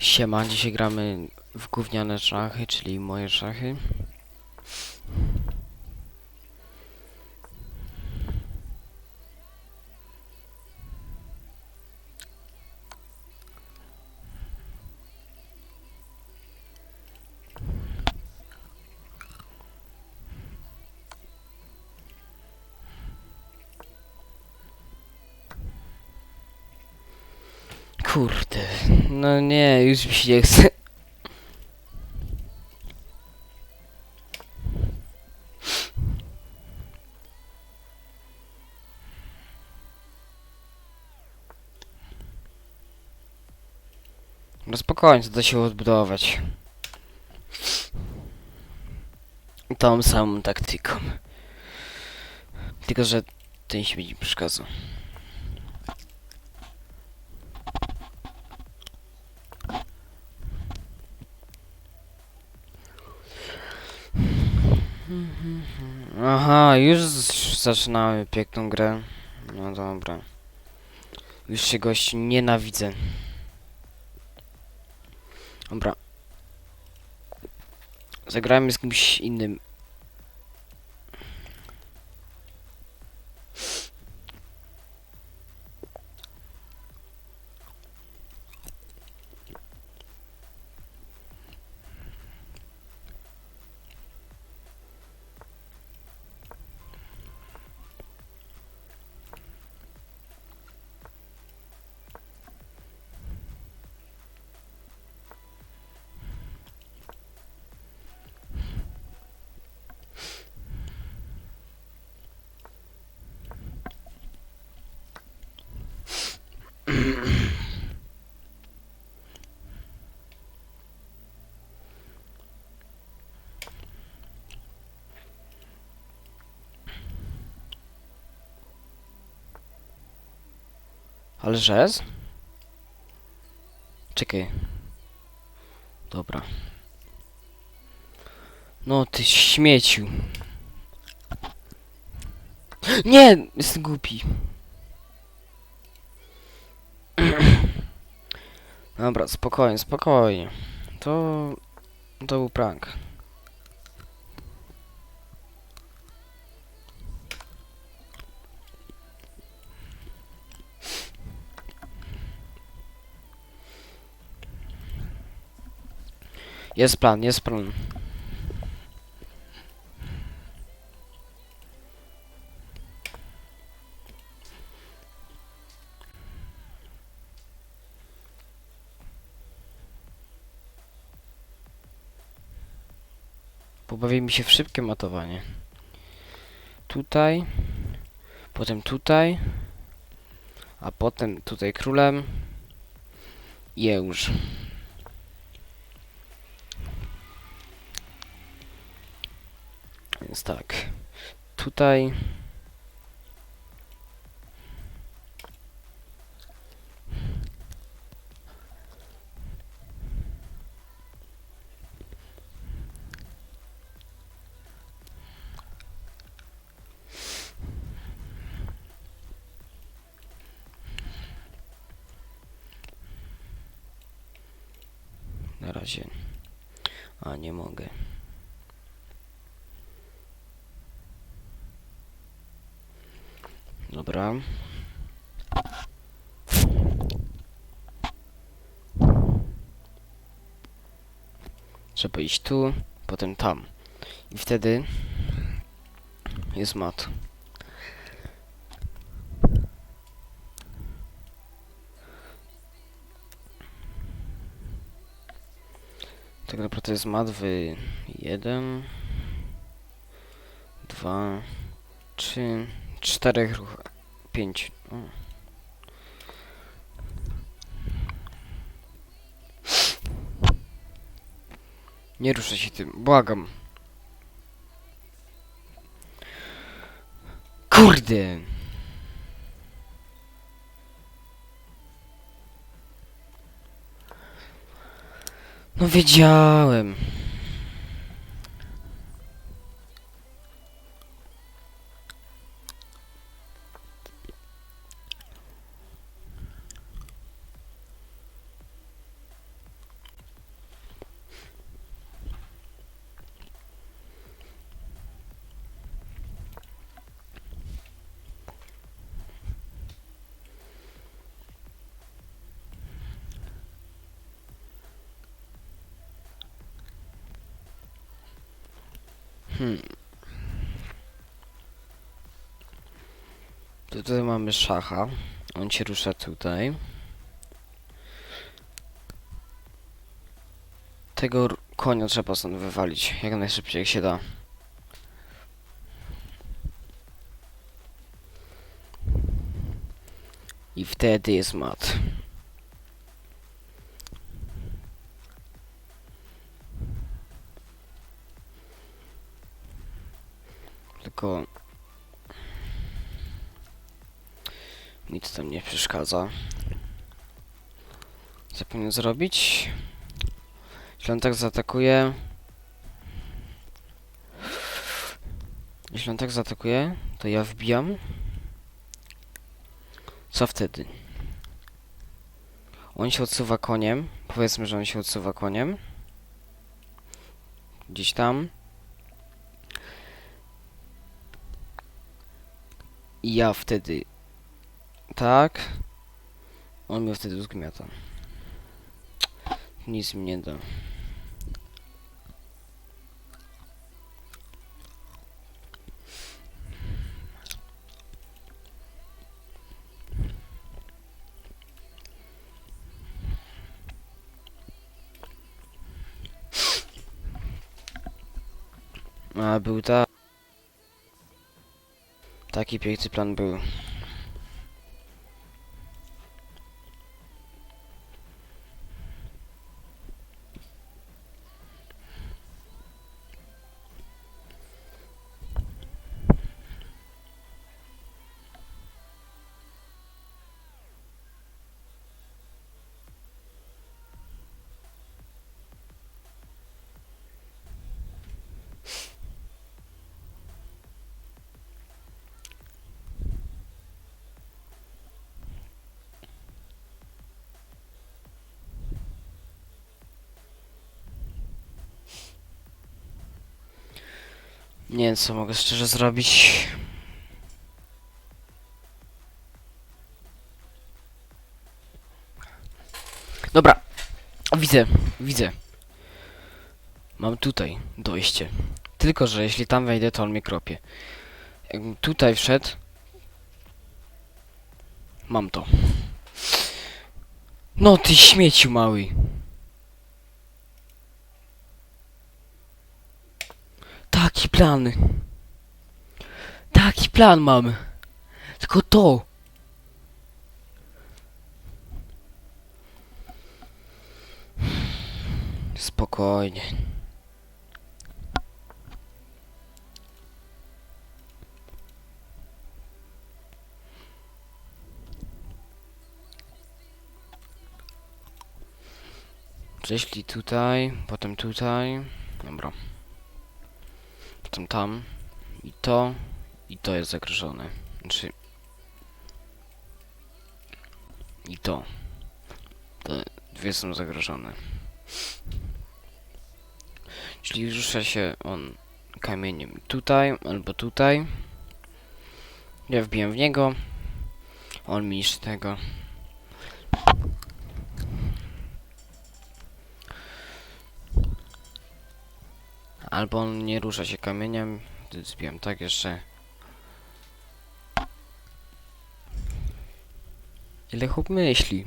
Siema, dzisiaj gramy w gówniane szachy, czyli moje szachy. No nie, już mi się nie chce. No spokojnie, da się odbudować. Tą samą taktyką. Tylko, że ten śmieć mi przeszkadza. Aha, już zaczynamy piękną grę. No dobra. Już się gości nienawidzę. Dobra. Zagrajmy z kimś innym. Ale rzez? Czekaj. Dobra. No ty śmieciu. Nie! Jestem głupi. Dobra, spokojnie, spokojnie. To... To był prank. Jest plan, jest plan. Pobawi mi się w szybkie matowanie. Tutaj. Potem tutaj. A potem tutaj królem. I już. Więc tak. Tutaj. Na razie. A nie mogę. Dobra. Trzeba iść tu, potem tam. I wtedy jest mat. Tak naprawdę jest mat w jeden, dwa, trzy, czterech ruch, pięć. O. Nie ruszę się tym, błagam. Kurde! No wiedziałem. Hmm. Tutaj mamy szacha. On się rusza tutaj. Tego konia trzeba stąd wywalić, jak najszybciej jak się da. I wtedy jest mat. Przeszkadza. Co powinien zrobić? Jeśli on tak zaatakuje... Jeśli on tak zaatakuje, to ja wbijam. Co wtedy? On się odsuwa koniem. Powiedzmy, że on się odsuwa koniem. Gdzieś tam. I ja wtedy... Tak. On mnie wtedy zgniata. Nic mi nie da. A był ta... Taki piękny plan był. Nie wiem co mogę szczerze zrobić. Dobra. Widzę, widzę. Mam tutaj dojście. Tylko, że jeśli tam wejdę, to on mnie kropie. Jakbym tutaj wszedł... Mam to. No ty śmieciu mały. Taki plan. Taki plan mam. Tylko to. Spokojnie. Prześlij tutaj, potem tutaj. Dobra. Potem tam. I to. I to jest zagrożone. Znaczy... I to. Te dwie są zagrożone. Czyli rusza się on kamieniem tutaj albo tutaj. Ja wbiję w niego. On mi tego. Albo on nie rusza się kamieniem. Zbiłem tak jeszcze. Ile chłop myśli?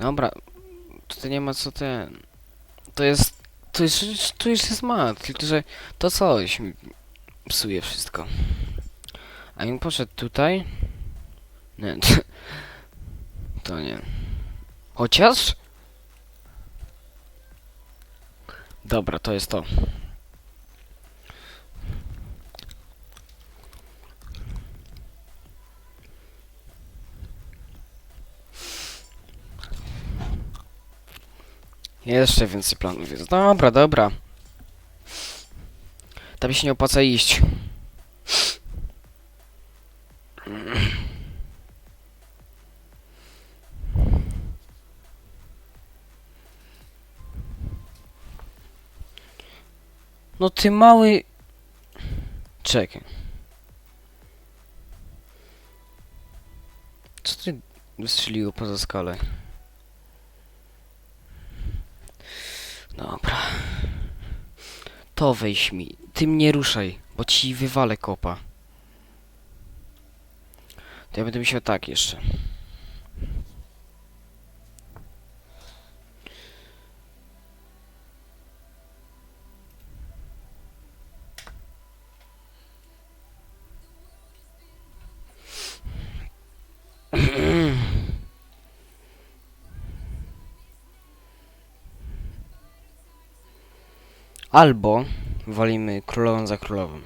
Dobra, tutaj nie ma co ten. To jest. To jest. To już jest mat, tylko że to coś mi psuje wszystko. A on poszedł tutaj. Nie, to nie. Chociaż. Dobra, to jest to. Jeszcze więcej planów jest. Dobra, dobra. Tam się nie opłaca iść. No ty mały... Czekaj. Co ty wystrzeliło poza skalę? Dobra. To weź mi. Ty mnie ruszaj, bo ci wywalę kopa. To ja będę myślał tak jeszcze. Albo walimy królową za królową.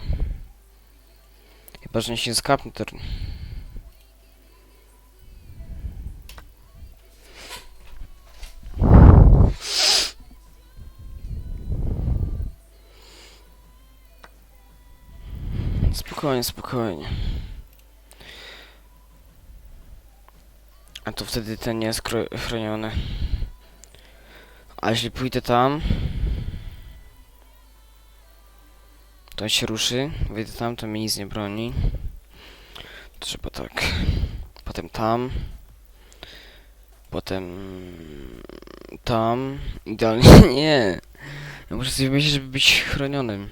Chyba, że się skapnie, to... Spokojnie, spokojnie. A to wtedy ten nie jest chroniony. A jeśli pójdę tam... To się ruszy, wyjdę tam, to mnie nic nie broni. Trzeba tak. Potem tam. Potem tam. Idealnie nie. Ja muszę sobie myśleć, żeby być chronionym.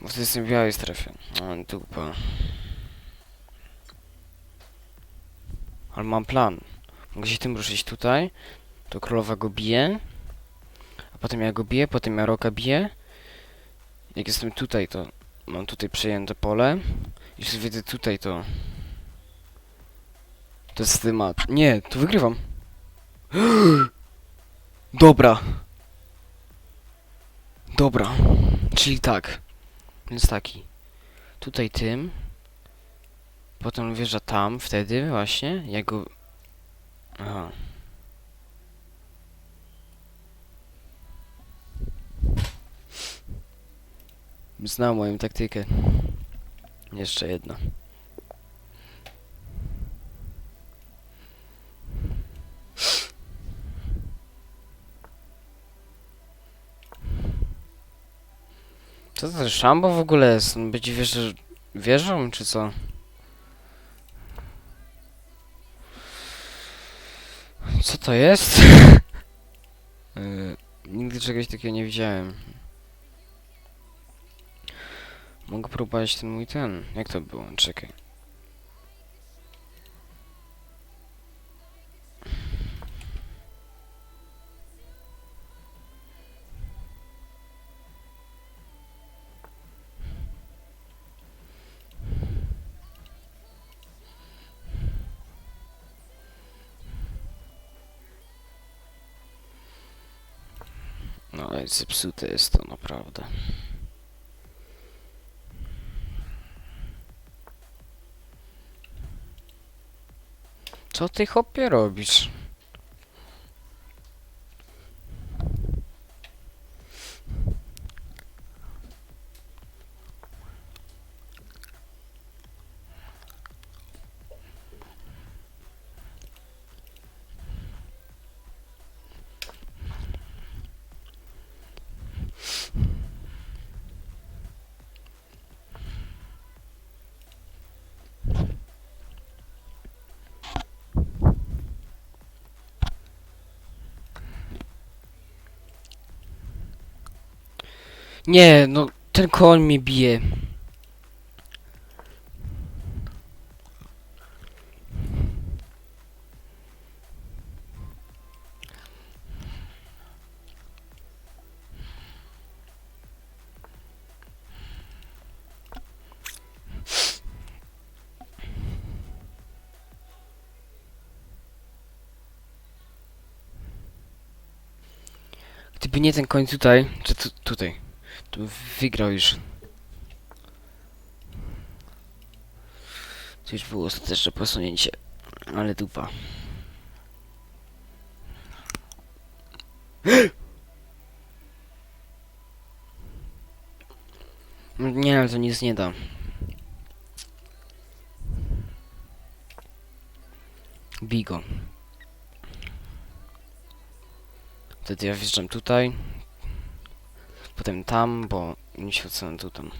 Bo wtedy jestem w białej strefie. O, dupa. Ale mam plan. Mogę się tym ruszyć tutaj. To królowa go bije. Potem ja go biję, potem ja roka biję. Jak jestem tutaj, to mam tutaj przejęte pole. Jeśli widzę tutaj, to... To jest temat. Nie, to wygrywam. Dobra. Dobra. Czyli tak. Więc taki. Tutaj tym. Potem wjeżdża tam, wtedy właśnie. Ja go... Aha. Znam moją taktykę. Jeszcze jedna. Co to za szambo w ogóle jest? Będzie wierzą, wierzą czy co? Co to jest? Nigdy czegoś takiego nie widziałem. Mogę próbować ten mój ten. Jak to było? Czekaj. No ale zepsute jest to naprawdę. Co ty chopie robisz? Nie, no ten koń mnie bije. Gdyby nie ten koń tutaj, czy tu, tutaj, by wygrał już. To już było ostateczne posunięcie, ale dupa. Nie, ale to nic nie da. Bigo. Wtedy ja wjeżdżam tutaj potem tam, bo nie świecę tutaj.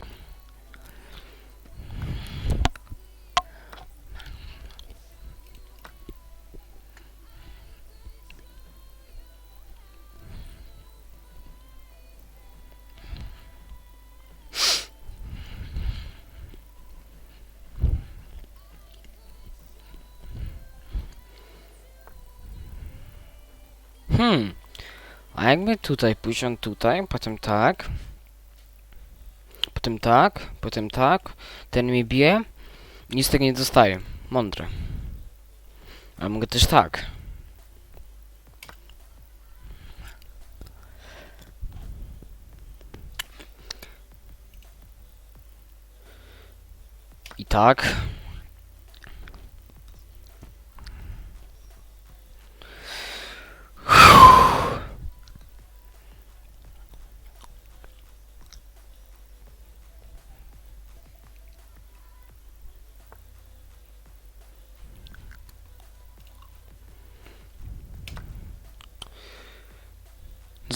Hmm. A jakby tutaj pójść on tutaj, potem tak. Potem tak, potem tak. Ten mi bije. Nic tego nie dostaje. Mądre. Ale mogę też tak. I tak.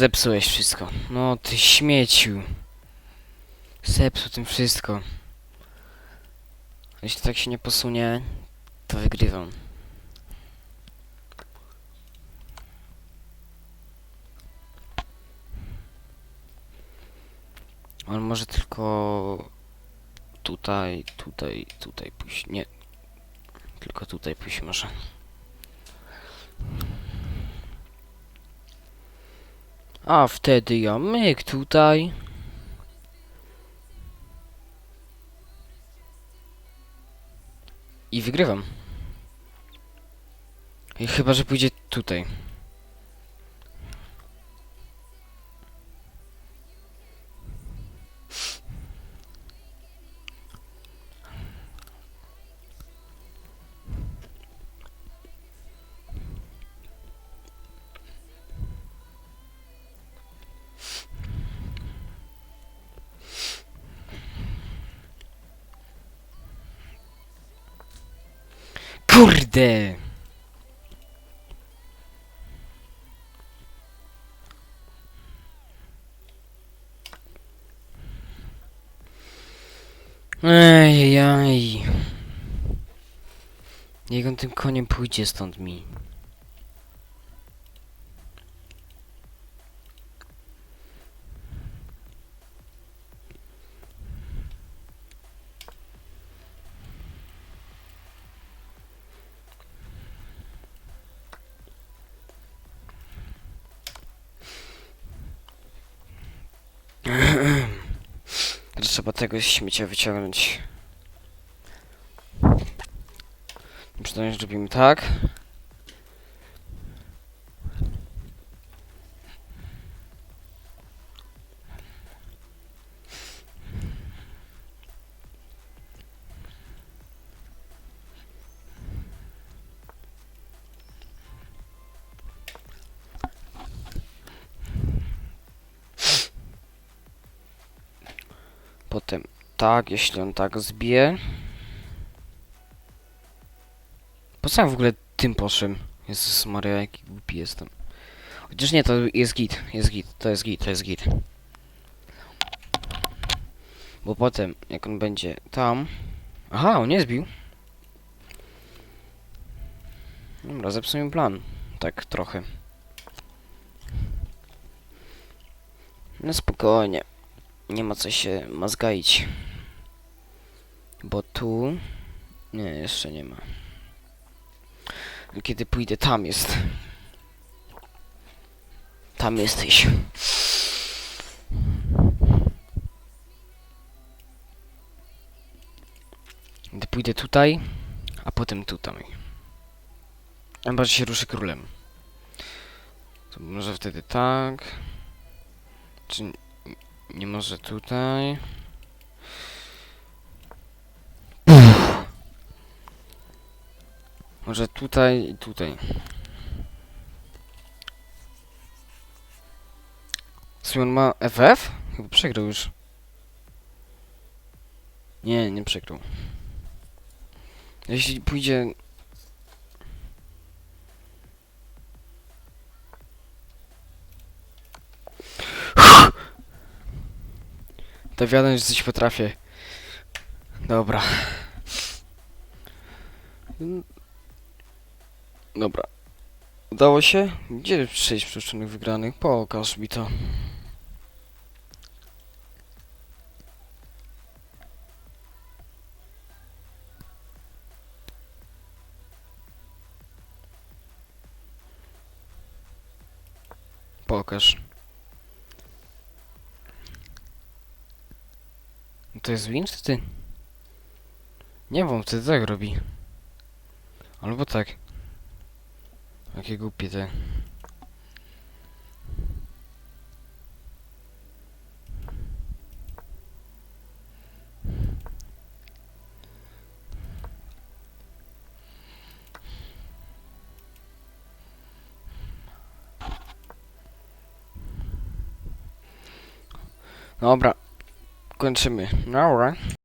Zepsułeś wszystko. No ty śmieciu. Zepsuł tym wszystko. Jeśli tak się nie posunie, to wygrywam. On może tylko tutaj, tutaj, tutaj pójść. Nie. Tylko tutaj pójść może. A wtedy ja myk tutaj. I wygrywam. I chyba, że pójdzie tutaj. Kurde! Ejej. Niech on tym koniem pójdzie stąd mi. Trzeba tego śmiecia wyciągnąć. Przynajmniej zrobimy tak. Potem tak, jeśli on tak zbije. Po co ja w ogóle tym poszłem? Jezus Maria, jaki głupi jestem. Chociaż nie, to jest git, jest git, to jest git, to jest git. Bo potem, jak on będzie tam... Aha, on nie zbił. Dobra, zepsułem plan. Tak, trochę. No spokojnie. Nie ma co się mazgaić. Bo tu... Nie, jeszcze nie ma. Kiedy pójdę, tam jest. Tam jesteś. Gdy pójdę tutaj, a potem tutaj. A bardziej się ruszy królem. To może wtedy tak. Czy nie może tutaj? Może tutaj i tutaj. Simon ma FF? Chyba przegrał już. Nie, nie przegrał. Jeśli pójdzie... Dowiadam, że coś potrafię. Dobra. Dobra. Udało się? Gdzie sześć przyczynek wygranych? Pokaż mi to. pokaż. To jest win, czy ty? Nie wiem, wtedy tak robi. Albo tak. Jakie głupie te. Dobra. Kończymy. Dobra.